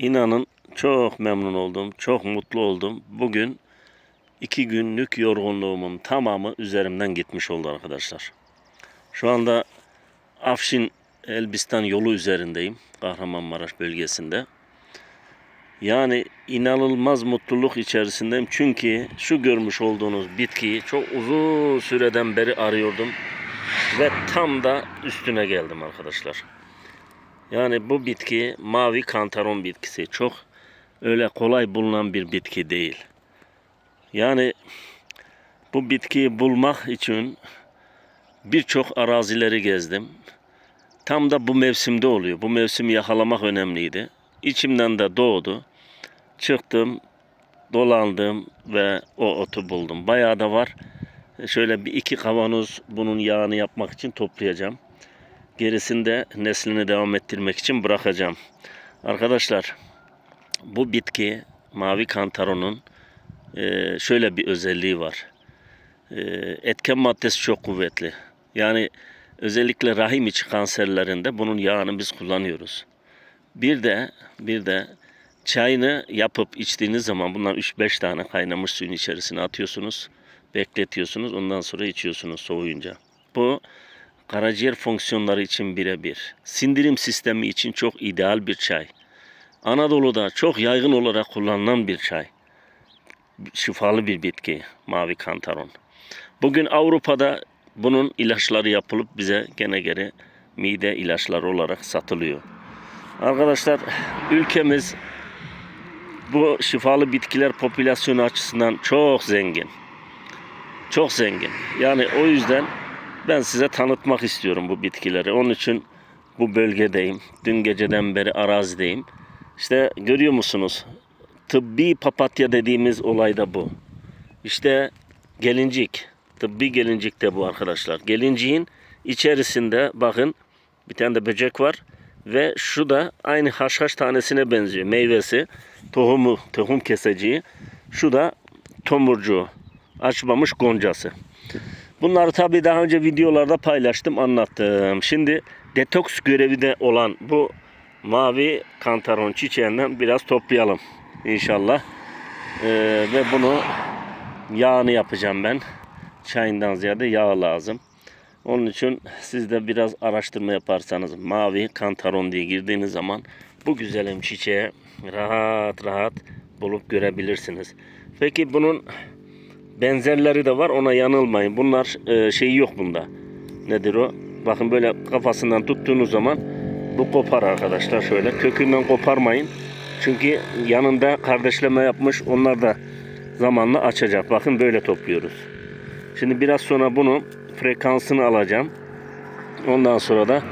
İnanın çok memnun oldum, çok mutlu oldum. Bugün iki günlük yorgunluğumun tamamı üzerimden gitmiş oldu arkadaşlar. Şu anda Afşin Elbistan yolu üzerindeyim. Kahramanmaraş bölgesinde. Yani inanılmaz mutluluk içerisindeyim. Çünkü şu görmüş olduğunuz bitkiyi çok uzun süreden beri arıyordum. Ve tam da üstüne geldim arkadaşlar. Yani bu bitki mavi kantaron bitkisi. Çok öyle kolay bulunan bir bitki değil. Yani bu bitkiyi bulmak için birçok arazileri gezdim. Tam da bu mevsimde oluyor. Bu mevsimi yakalamak önemliydi. İçimden de doğdu. Çıktım, dolandım ve o otu buldum. Bayağı da var. Şöyle bir iki kavanoz bunun yağını yapmak için toplayacağım. Gerisini de neslini devam ettirmek için bırakacağım. Arkadaşlar bu bitki mavi kantaronun e, şöyle bir özelliği var. E, Etken maddesi çok kuvvetli. Yani özellikle rahim içi kanserlerinde bunun yağını biz kullanıyoruz. Bir de bir de çayını yapıp içtiğiniz zaman bundan 3-5 tane kaynamış suyun içerisine atıyorsunuz. Bekletiyorsunuz. Ondan sonra içiyorsunuz soğuyunca. Bu karaciğer fonksiyonları için birebir. Sindirim sistemi için çok ideal bir çay. Anadolu'da çok yaygın olarak kullanılan bir çay. Şifalı bir bitki mavi kantaron. Bugün Avrupa'da bunun ilaçları yapılıp bize gene geri mide ilaçları olarak satılıyor. Arkadaşlar ülkemiz bu şifalı bitkiler popülasyonu açısından çok zengin. Çok zengin. Yani o yüzden ben size tanıtmak istiyorum bu bitkileri. Onun için bu bölgedeyim. Dün geceden beri arazideyim. İşte görüyor musunuz? Tıbbi papatya dediğimiz olay da bu. İşte gelincik. Tıbbi gelincik de bu arkadaşlar. Gelinciğin içerisinde bakın bir tane de böcek var. Ve şu da aynı haşhaş tanesine benziyor. Meyvesi, tohumu, tohum keseciği. Şu da tomurcuğu. Açmamış goncası. Bunları tabii daha önce videolarda paylaştım, anlattım. Şimdi detoks görevi de olan bu mavi kantaron çiçeğinden biraz toplayalım inşallah. Ee, ve bunu yağını yapacağım ben. Çayından ziyade yağ lazım. Onun için siz de biraz araştırma yaparsanız mavi kantaron diye girdiğiniz zaman bu güzelim çiçeği rahat rahat bulup görebilirsiniz. Peki bunun benzerleri de var ona yanılmayın. Bunlar e, şeyi yok bunda. Nedir o? Bakın böyle kafasından tuttuğunuz zaman bu kopar arkadaşlar şöyle. Kökünden koparmayın. Çünkü yanında kardeşleme yapmış. Onlar da zamanla açacak. Bakın böyle topluyoruz. Şimdi biraz sonra bunu frekansını alacağım. Ondan sonra da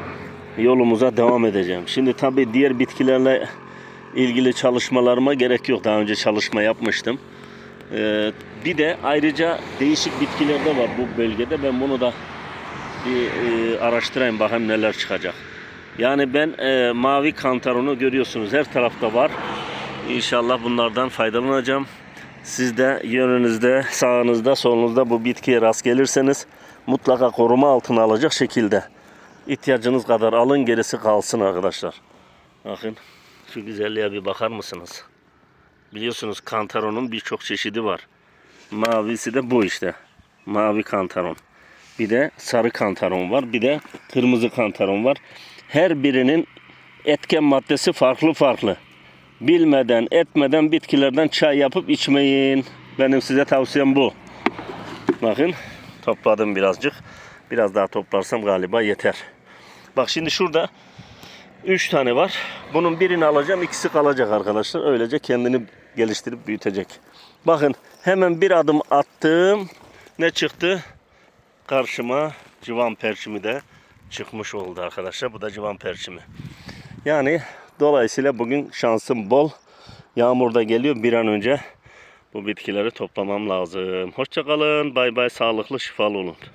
yolumuza devam edeceğim. Şimdi tabii diğer bitkilerle ilgili çalışmalarıma gerek yok. Daha önce çalışma yapmıştım. Ee, bir de ayrıca değişik bitkiler de var bu bölgede. Ben bunu da bir e, araştırayım bakayım neler çıkacak. Yani ben e, mavi kantaronu görüyorsunuz her tarafta var. İnşallah bunlardan faydalanacağım. Siz de yönünüzde, sağınızda, solunuzda bu bitkiye rast gelirseniz mutlaka koruma altına alacak şekilde ihtiyacınız kadar alın gerisi kalsın arkadaşlar. Bakın şu güzelliğe bir bakar mısınız? Biliyorsunuz kantaronun birçok çeşidi var. Mavisi de bu işte. Mavi kantaron. Bir de sarı kantaron var. Bir de kırmızı kantaron var. Her birinin etken maddesi farklı farklı. Bilmeden, etmeden bitkilerden çay yapıp içmeyin. Benim size tavsiyem bu. Bakın topladım birazcık. Biraz daha toplarsam galiba yeter. Bak şimdi şurada 3 tane var. Bunun birini alacağım, ikisi kalacak arkadaşlar. Öylece kendini geliştirip büyütecek. Bakın hemen bir adım attım. Ne çıktı? Karşıma civan perçimi de çıkmış oldu arkadaşlar. Bu da civan perçimi. Yani dolayısıyla bugün şansım bol. Yağmur da geliyor. Bir an önce bu bitkileri toplamam lazım. Hoşçakalın. Bay bay. Sağlıklı, şifalı olun.